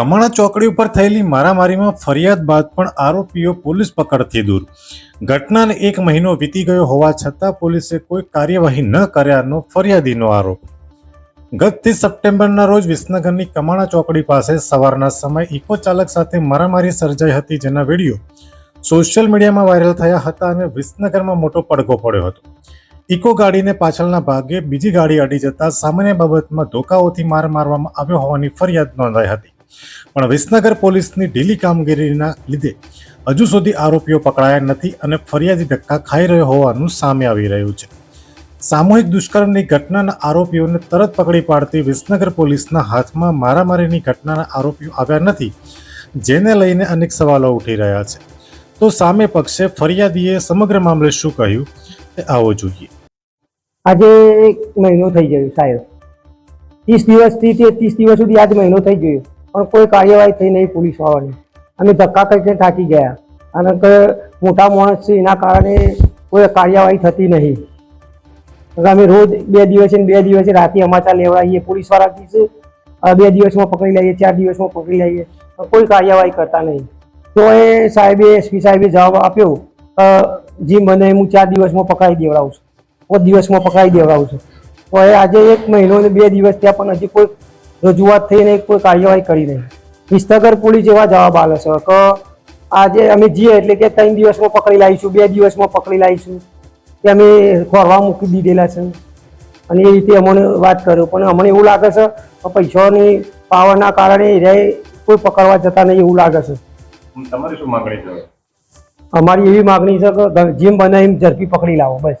કમાણા ચોકડી ઉપર થયેલી મારામારીમાં ફરિયાદ બાદ પણ આરોપીઓ પોલીસ પકડથી દૂર. ઘટનાને એક મહિનો વીતી ગયો હોવા છતાં પોલીસે કોઈ કાર્યવાહી ન કર્યાનો ફરિયાદીનો આરોપ. ગત ત્રીસ સપ્ટેમ્બરના રોજ વિસનગરની કમાણા ચોકડી પાસે સવારના સમય ઇકો ચાલક સાથે મારામારી સર્જાઈ હતી જેના વીડિયો સોશિયલ મીડિયામાં વાયરલ થયા હતા અને વિસનગરમાં મોટો પડઘો પડ્યો હતો. ઇકો ગાડીને પાછળના ભાગે બીજી ગાડી અડી જતા સામાન્ય બાબતમાં ધોકાઓથી માર મારવામાં આવ્યો હોવાની ફરિયાદ નોંધાઈ હતી. પણ વિસનગર પોલીસની ઢીલી કામગીરીના લીધે હજુ સુધી આરોપીઓ પકડાયા નથી અને ફરિયાદી ધક્કા ખાઈ રહ્યો હોવાનું સામે આવી રહ્યું છે. સામૂહિક દુષ્કર્મની ઘટનાના આરોપીઓને તરત પકડી પાડતી વિસનગર પોલીસના હાથમાં મારામારીની ઘટનાના આરોપીઓ આવ્યા નથી, જેને લઈને અનેક સવાલો ઉઠી રહ્યા છે. તો સામે પક્ષે ફરિયાદીએ સમગ્ર મામલે શું કહ્યું તે આવો જોઈએ. આજે એક મહિનો થઈ ગયો સાહેબ. ત્રીસ દિવસથી તે ત્રીસ દિવસ સુધી આજ મહિનો થઈ ગયો. પણ કોઈ કાર્યવાહી થઈ નહીં પોલીસ વાળાની. અમે ધક્કા કરીને થાકી ગયા. અને મોટા માણસ છે, એના કારણે કોઈ કાર્યવાહી થતી નહીં. અમે રોજ બે દિવસે બે દિવસે રાતે સમાચાર લેવડાવીએ પોલીસવાળા "આ બે દિવસમાં પકડી લઈએ, ચાર દિવસમાં પકડી લઈએ. કોઈ કાર્યવાહી કરતા નહીં. તો એ સાહેબે, એસપી સાહેબે જવાબ આપ્યો જી મને હું ચાર દિવસમાં પકડાઈ દેવડાવું છું. પાંચ દિવસમાં પકડાઈ દેવડાવું છું. તો એ આજે એક મહિનો ને બે દિવસ ત્યાં પણ હજી કોઈ રજૂઆત થઈને કોઈ કાર્યવાહી કરી નહીં. વિસનગર પોલીસ એવા જવાબ આવે છે કે આજે અમે જઈએ એટલે કે ત્રણ દિવસમાં પકડી લાવીશું બે દિવસમાં પકડી લાવીશું. કે અમે ખોરવા મૂકી દીધેલા છે. અને એ રીતે અમને વાત કર્યો. પણ અમને એવું લાગે છે કે પૈસાની પાવરના કારણે એ કોઈ પકડવા જતા નહીં એવું લાગે છે. તમારી શું માંગણી છે? અમારી એવી માગણી છે કે જેમ બને એમ ઝડપી પકડી લાવો બસ.